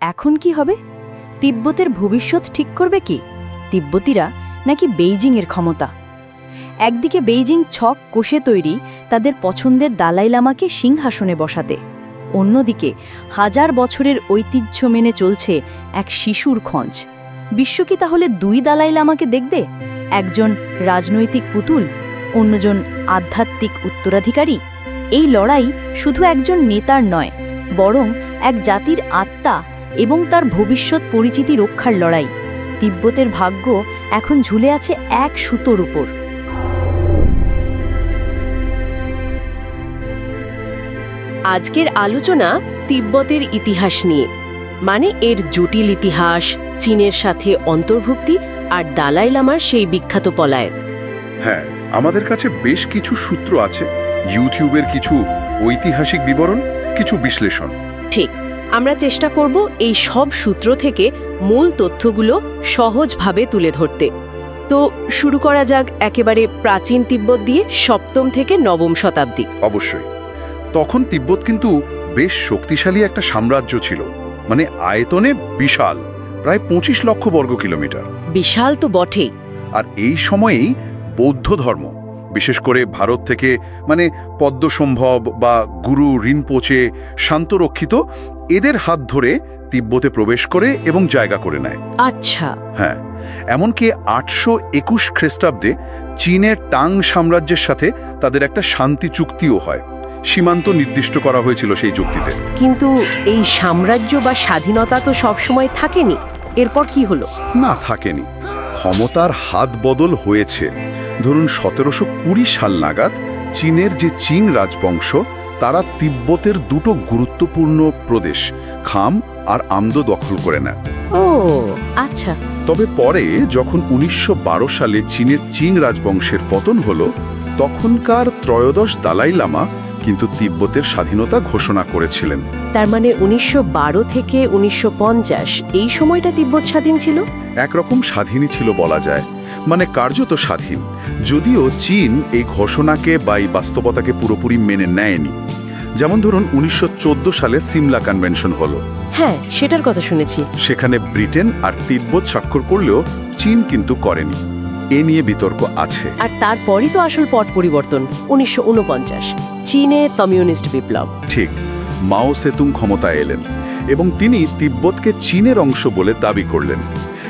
এখন কি হবে? তিব্বতের ভবিষ্যৎ ঠিক করবে কি? তিব্বতীরা নাকি বেইজিংয়ের ক্ষমতা? একদিকে বেইজিং ছক কোষে তৈরি তাদের পছন্দের দালাই লামাকে সিংহাসনে বসাতে। অন্যদিকে হাজার বছরের ঐতিহ্য মেনে চলছে এক শিশুর খঞ্জ বিশ্ব কি তাহলে দুই দালাই লামাকে দেখবে? একজন রাজনৈতিক পুতুল, অন্যজন আধ্যাত্মিক উত্তরাধিকারী? এই লড়াই শুধু একজন নেতার নয়, বরং এক জাতির আত্মা এবং তার ভবিষ্যৎ পরিচিতি রক্ষার লড়াই। তিব্বতের ভাগ্য এখন ঝুলে আছে এক সুতোর উপর। আজকের আলোচনা তিব্বতের ইতিহাস নিয়ে মানে এর জটিল ইতিহাস চীনের সাথে অন্তর্ভুক্তি আর দালাই লামার সেই বিখ্যাত পলায়ন হ্যাঁ আমাদের কাছে বেশ কিছু সূত্র আছে ইউটিউবের কিছু ঐতিহাসিক বিবরণ কিছু বিশ্লেষণ। ঠিক। আমরা চেষ্টা করব এই সব সূত্র থেকে মূল তথ্যগুলো সহজভাবে তুলে ধরতে। তো শুরু করা যাক একেবারে প্রাচীন তিব্বত দিয়ে সপ্তম থেকে নবম শতাব্দী। অবশ্যই। তখন তিব্বত কিন্তু বেশ শক্তিশালী একটা সাম্রাজ্য ছিল। মানে আয়তনে বিশাল প্রায় পঁচিশ লক্ষ বর্গ কিলোমিটার বিশাল তো বটেই। আর এই সময়েই বৌদ্ধ ধর্ম বিশেষ করে ভারত থেকে মানে পদ্মসম্ভব বা গুরু রিনপোচে শান্তরক্ষিত এদের হাত ধরে তিব্বতে প্রবেশ করে এবং জায়গা করে নেয়। আচ্ছা। হ্যাঁ এমনকি আটশো একুশ খ্রিস্টাব্দে চীনের টাং সাম্রাজ্যের সাথে তাদের একটা শান্তি চুক্তিও হয়। সীমান্ত নির্দিষ্ট করা হয়েছিল সেই চুক্তিতে কিন্তু এই সাম্রাজ্য বা স্বাধীনতা তো সবসময় থাকেনি। এরপর কি হলো? না থাকেনি। ক্ষমতার হাত বদল হয়েছে। ধরুন সতেরোশো কুড়ি সাল নাগাদ চীনের যে চীন রাজবংশ তারা তিব্বতের দুটো গুরুত্বপূর্ণ প্রদেশ খাম আর আমদো দখল করে নেয়। ও আচ্ছা। তবে পরে যখন উনিশশো বারো সালে চীনের চীন রাজবংশের পতন হলো তখনকার ত্রয়োদশ দালাই লামা কিন্তু তিব্বতের স্বাধীনতা ঘোষণা করেছিলেন। তার মানে উনিশশো বারো থেকে উনিশশো পঞ্চাশ এই সময়টা তিব্বত স্বাধীন ছিল? একরকম স্বাধীনই ছিল বলা যায়। মানে কার্যত স্বাধীন। যদিও চীন এই ঘোষণাকে বা এই বাস্তবতাকে পুরোপুরি মেনে নেয়নি। যেমন ধরুন উনিশশো সালে সিমলা কনভেনশন হলো। হ্যাঁ সেটার কথা শুনেছি। সেখানে ব্রিটেন আর তিব্বত স্বাক্ষর করলেও চীন কিন্তু করেনি। এ নিয়ে বিতর্ক আছে। আর তারপরই তো আসল পট পরিবর্তন উনিশশো উনপঞ্চাশ। চীনে কমিউনিস্ট বিপ্লব। ঠিক মাও সেতুং ক্ষমতায় এলেন এবং তিনি তিব্বতকে চীনের অংশ বলে দাবি করলেন।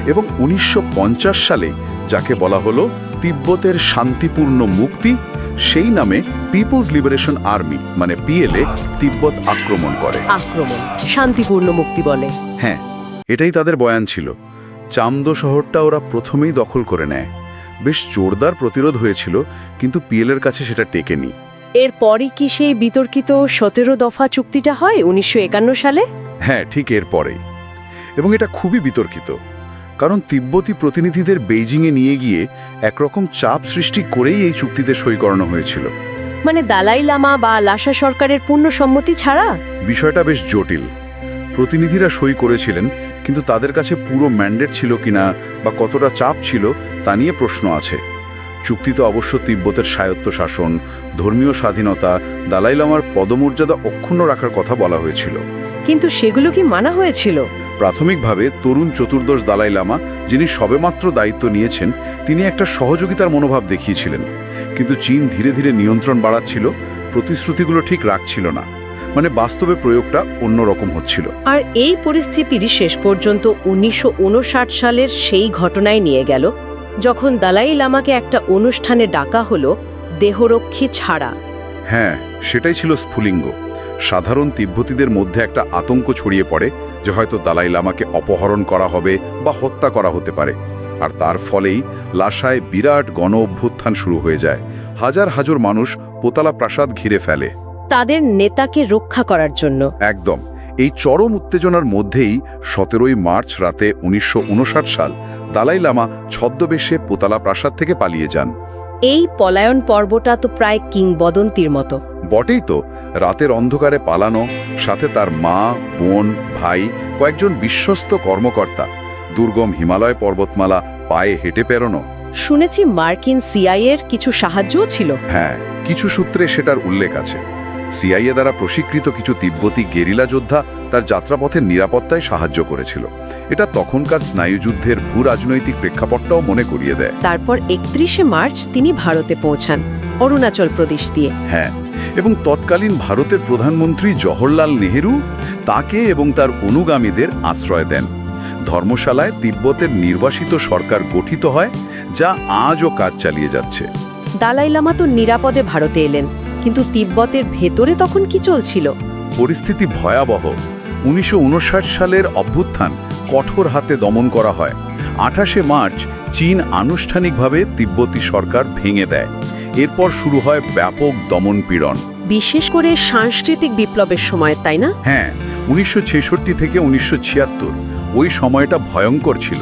এবং উনিশশো পঞ্চাশ সালে যাকে বলা হলো তিব্বতের শান্তিপূর্ণ মুক্তি সেই নামে পিপলস লিবারেশন আর্মি মানে পিএলএ তিব্বত আক্রমণ করে। আক্রমণ শান্তিপূর্ণ মুক্তি বলে। হ্যাঁ এটাই তাদের বয়ান ছিল। চামদো শহরটা ওরা প্রথমেই দখল করে নেয়। বেশ জোরদার প্রতিরোধ হয়েছিল কিন্তু পিএলের কাছে সেটা টেকেনি। এরপরই কি সেই বিতর্কিত সতেরো দফা চুক্তিটা হয় উনিশশো একান্ন সালে? হ্যাঁ ঠিক এরপরেই। এবং এটা খুবই বিতর্কিত। কারণ তিব্বতী প্রতিনিধিদের বেইজিংয়ে নিয়ে গিয়ে একরকম চাপ সৃষ্টি করেই এই চুক্তিতে সই করানো হয়েছিল। মানে দালাই লামা বা লাসা সরকারের পূর্ণ সম্মতি ছাড়া? বিষয়টা বেশ জটিল। প্রতিনিধিরা সই করেছিলেন কিন্তু তাদের কাছে পুরো ম্যান্ডেট ছিল কিনা বা কতটা চাপ ছিল তা নিয়ে প্রশ্ন আছে। চুক্তিতে অবশ্য তিব্বতের স্বায়ত্ত শাসন ধর্মীয় স্বাধীনতা দালাই লামার পদমর্যাদা অক্ষুণ্ণ রাখার কথা বলা হয়েছিল। কিন্তু সেগুলো কি মানা হয়েছিল? প্রাথমিকভাবে তরুণ চতুর্দশ দালাই লামা যিনি সবেমাত্র দায়িত্ব নিয়েছেন তিনি একটা সহযোগিতার মনোভাব দেখিয়েছিলেন। কিন্তু চীন ধীরে ধীরে নিয়ন্ত্রণ বাড়াচ্ছিল প্রতিশ্রুতিগুলো ঠিক রাখছিল না। মানে বাস্তবে প্রয়োগটা অন্যরকম হচ্ছিল। আর এই পরিস্থিতির শেষ পর্যন্ত উনিশশো উনষাট সালের সেই ঘটনায় নিয়ে গেল যখন দালাই লামাকে একটা অনুষ্ঠানে ডাকা হলো দেহরক্ষী ছাড়া। হ্যাঁ সেটাই ছিল স্ফুলিঙ্গ। সাধারণ তিব্বতীদের মধ্যে একটা আতঙ্ক ছড়িয়ে পড়ে যে হয়তো দালাই লামাকে অপহরণ করা হবে বা হত্যা করা হতে পারে। আর তার ফলেই লাসায় বিরাট গণ অভ্যুত্থান শুরু হয়ে যায়। হাজার হাজার মানুষ পোতালা প্রাসাদ ঘিরে ফেলে। তাদের নেতাকে রক্ষা করার জন্য। একদম। এই চরম উত্তেজনার মধ্যেই সতেরোই মার্চ রাতে উনিশশো উনষাট সাল দালাই লামা ছদ্মবেশে পোতালা প্রাসাদ থেকে পালিয়ে যান। এই পলায়ন পর্বটা তো প্রায় কিংবদন্তির মতো। বটেই তো রাতের অন্ধকারে পালানো সাথে তার মা বোন ভাই কয়েকজন বিশ্বস্ত কর্মকর্তা দুর্গম হিমালয় পর্বতমালা পায়ে হেঁটে পেরোনো। শুনেছি মার্কিন সিআইয়ের কিছু সাহায্যও ছিল। হ্যাঁ কিছু সূত্রে সেটার উল্লেখ আছে। সিআইএ দ্বারা প্রশিক্ষিত কিছু তিব্বতী গেরিলা যোদ্ধা তার যাত্রাপথের নিরাপত্তায় সাহায্য করেছিল। এটা তখনকার স্নায়ুযুদ্ধের ভূ রাজনৈতিক প্রেক্ষাপটটাও মনে করিয়ে দেয়। তারপর একত্রিশে মার্চ তিনি ভারতে পৌঁছান অরুণাচল প্রদেশ দিয়ে। হ্যাঁ এবং তৎকালীন ভারতের প্রধানমন্ত্রী জওহরলাল নেহেরু তাকে এবং তার অনুগামীদের আশ্রয় দেন। ধর্মশালায় তিব্বতের নির্বাসিত সরকার গঠিত হয় যা আজও কাজ চালিয়ে যাচ্ছে। দালাই লামা তো নিরাপদে ভারতে এলেন। কিন্তু তিব্বতের ভেতরে তখন কি চলছিল? পরিস্থিতি ভয়াবহ। উনিশশো সালের অভ্যুত্থান কঠোর হাতে দমন করা হয়। আঠাশে মার্চ চীন আনুষ্ঠানিকভাবে তিব্বতী সরকার ভেঙে দেয়। এরপর শুরু হয় ব্যাপক দমনপীড়ন। বিশেষ করে সাংস্কৃতিক বিপ্লবের সময় তাই না? হ্যাঁ উনিশশো ছেষট্টি থেকে উনিশশো ছিয়াত্তর। ওই সময়টা ভয়ঙ্কর ছিল।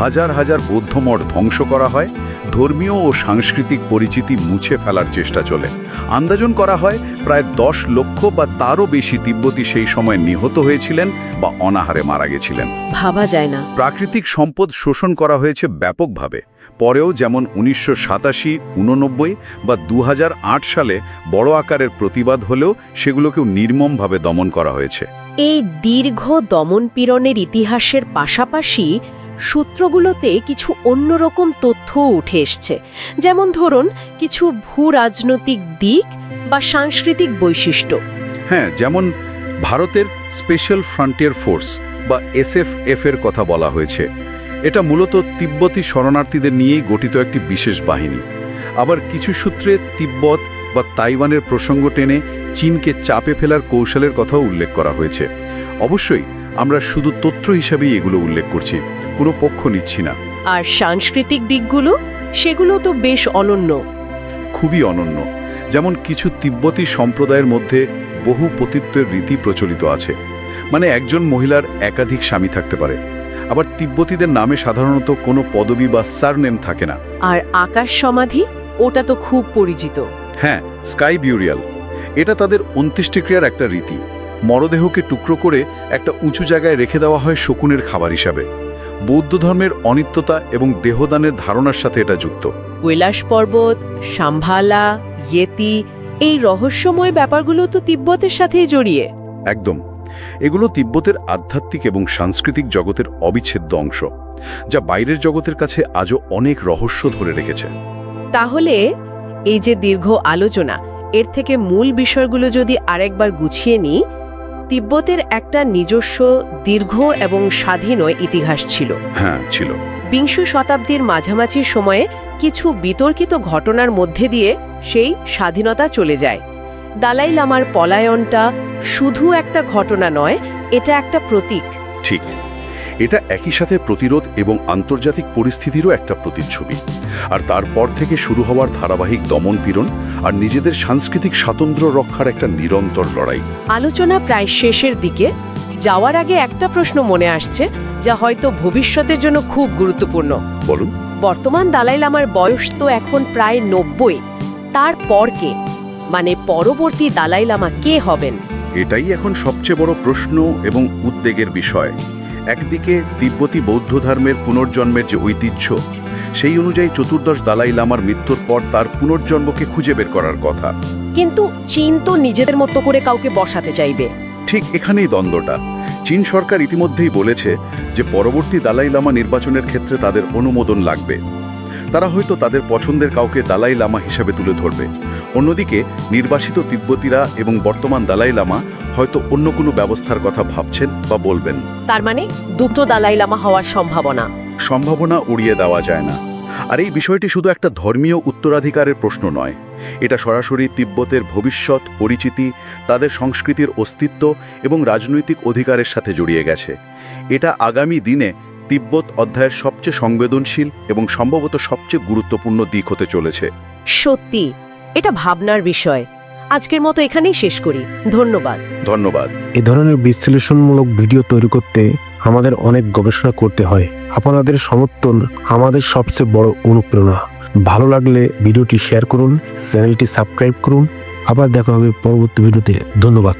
হাজার হাজার বৌদ্ধমঠ ধ্বংস করা হয় ধর্মীয় ও সাংস্কৃতিক পরিচিতি মুছে ফেলার চেষ্টা চলে। আন্দাজন করা হয় প্রায় দশ লক্ষ বা তারও বেশি তিব্বতী সেই সময় নিহত হয়েছিলেন বা অনাহারে মারা গেছিলেন। ভাবা যায় না। প্রাকৃতিক সম্পদ শোষণ করা হয়েছে ব্যাপকভাবে। পরেও যেমন উনিশশো সাতাশি উননব্বই বা দু হাজার আট সালে বড় আকারের প্রতিবাদ হলেও সেগুলোকেও নির্মমভাবে দমন করা হয়েছে। এই দীর্ঘ দমনপীড়নের ইতিহাসের পাশাপাশি সূত্রগুলোতে কিছু অন্যরকম তথ্য উঠে এসছে। যেমন ধরুন, কিছু ভূ রাজনৈতিক দিক বা সাংস্কৃতিক বৈশিষ্ট্য। হ্যাঁ যেমন ভারতের স্পেশাল ফ্রন্টিয়ার ফোর্স বা এসএফএফ এর কথা বলা হয়েছে। এটা মূলত তিব্বতী শরণার্থীদের নিয়েই গঠিত একটি বিশেষ বাহিনী। আবার কিছু সূত্রে তিব্বত বা তাইওয়ানের প্রসঙ্গ টেনে চীনকে চাপে ফেলার কৌশলের কথাও উল্লেখ করা হয়েছে। অবশ্যই আমরা শুধু তথ্য হিসাবেই এগুলো উল্লেখ করছি কোনো পক্ষ নিচ্ছি না। আর সাংস্কৃতিক দিকগুলো সেগুলো তো বেশ অনন্য। খুবই অনন্য যেমন কিছু তিব্বতী সম্প্রদায়ের মধ্যে বহু পতিত্বের রীতি প্রচলিত আছে। মানে একজন মহিলার একাধিক স্বামী থাকতে পারে আবার তিব্বতীদের নামে সাধারণত কোনো পদবি বা সারনেম থাকে না। আর আকাশ সমাধি ওটা তো খুব পরিচিত। হ্যাঁ স্কাই বিউরিয়াল এটা তাদের অন্ত্যেষ্টিক্রিয়ার একটা রীতি। মরদেহকে টুকরো করে একটা উঁচু জায়গায় রেখে দেওয়া হয় শকুনের খাবার হিসাবে। বৌদ্ধ ধর্মের অনিত্যতা এবং দেহদানের ধারণার সাথে এটা যুক্ত। কৈলাস পর্বত সাম্ভালা ইয়েতি এই রহস্যময় ব্যাপারগুলো তো তিব্বতের সাথেই জড়িয়ে। একদম। এগুলো তিব্বতের আধ্যাত্মিক এবং সাংস্কৃতিক জগতের অবিচ্ছেদ্য অংশ যা বাইরের জগতের কাছে আজও অনেক রহস্য ধরে রেখেছে। তাহলে এই যে দীর্ঘ আলোচনা এর থেকে মূল বিষয়গুলো যদি আরেকবার গুছিয়ে নিই তিব্বতের একটা নিজস্ব দীর্ঘ এবং স্বাধীন ইতিহাস ছিল। হ্যাঁ ছিল। বিংশ শতাব্দীর মাঝামাঝি সময়ে কিছু বিতর্কিত ঘটনার মধ্যে দিয়ে সেই স্বাধীনতা চলে যায়। দালাই লামার পলায়নটা শুধু একটা ঘটনা নয় এটা একটা প্রতীক। ঠিক। এটা একই সাথে প্রতিরোধ এবং আন্তর্জাতিক পরিস্থিতিরও একটা প্রতিচ্ছবি। আর তারপর থেকে শুরু হওয়ার ধারাবাহিক দমন পীড়ন আর নিজেদের সাংস্কৃতিক স্বাতন্ত্র্য রক্ষার একটা নিরন্তর লড়াই। আলোচনা প্রায় শেষের দিকে। যাওয়ার আগে একটা প্রশ্ন মনে আসছে যা হয়তো ভবিষ্যতের জন্য খুব গুরুত্বপূর্ণ। বলুন। বর্তমান দালাই লামার বয়স তো এখন প্রায় নব্বই। তারপর কে? মানে পরবর্তী দালাই লামা কে হবেন? এটাই এখন সবচেয়ে বড় প্রশ্ন এবং উদ্বেগের বিষয়। একদিকে তিব্বতী বৌদ্ধ ধর্মের পুনর্জন্মের যে ঐতিহ্য সেই অনুযায়ী চতুর্দশ দালাই লামার মৃত্যুর পর তার পুনর্জন্মকে খুঁজে বের করার কথা। কিন্তু চীন তো নিজেদের মতো করে কাউকে বসাতে চাইবে। ঠিক এখানেই দ্বন্দ্বটা। চীন সরকার ইতিমধ্যেই বলেছে যে পরবর্তী দালাই লামা নির্বাচনের ক্ষেত্রে তাদের অনুমোদন লাগবে। তারা হয়তো তাদের পছন্দের কাউকে দালাই লামা হিসাবে তুলে ধরবে। অন্যদিকে নির্বাসিত তিব্বতীরা এবং বর্তমান দালাই লামা হয়তো অন্য কোনো ব্যবস্থার কথা ভাবছেন বা বলবেন। তার মানে দুটো দালাই লামা হওয়ার সম্ভাবনা। সম্ভাবনা উড়িয়ে দেওয়া যায় না। আর এই বিষয়টি শুধু একটা ধর্মীয় উত্তরাধিকারের প্রশ্ন নয়। এটা সরাসরি তিব্বতের ভবিষ্যৎ পরিচিতি তাদের সংস্কৃতির অস্তিত্ব এবং রাজনৈতিক অধিকারের সাথে জড়িয়ে গেছে। এটা আগামী দিনে তিব্বত অধ্যায়ের সবচেয়ে সংবেদনশীল এবং সম্ভবত সবচেয়ে গুরুত্বপূর্ণ দিক হতে চলেছে। সত্যি এটা ভাবনার বিষয়। আজকের মতো এখানেই শেষ করি। ধন্যবাদ। ধন্যবাদ। এ ধরনের বিশ্লেষণমূলক ভিডিও তৈরি করতে আমাদের অনেক গবেষণা করতে হয়। আপনাদের সমর্থন আমাদের সবচেয়ে বড় অনুপ্রেরণা। ভালো লাগলে ভিডিওটি শেয়ার করুন চ্যানেলটি সাবস্ক্রাইব করুন। আবার দেখা হবে পরবর্তী ভিডিওতে। ধন্যবাদ।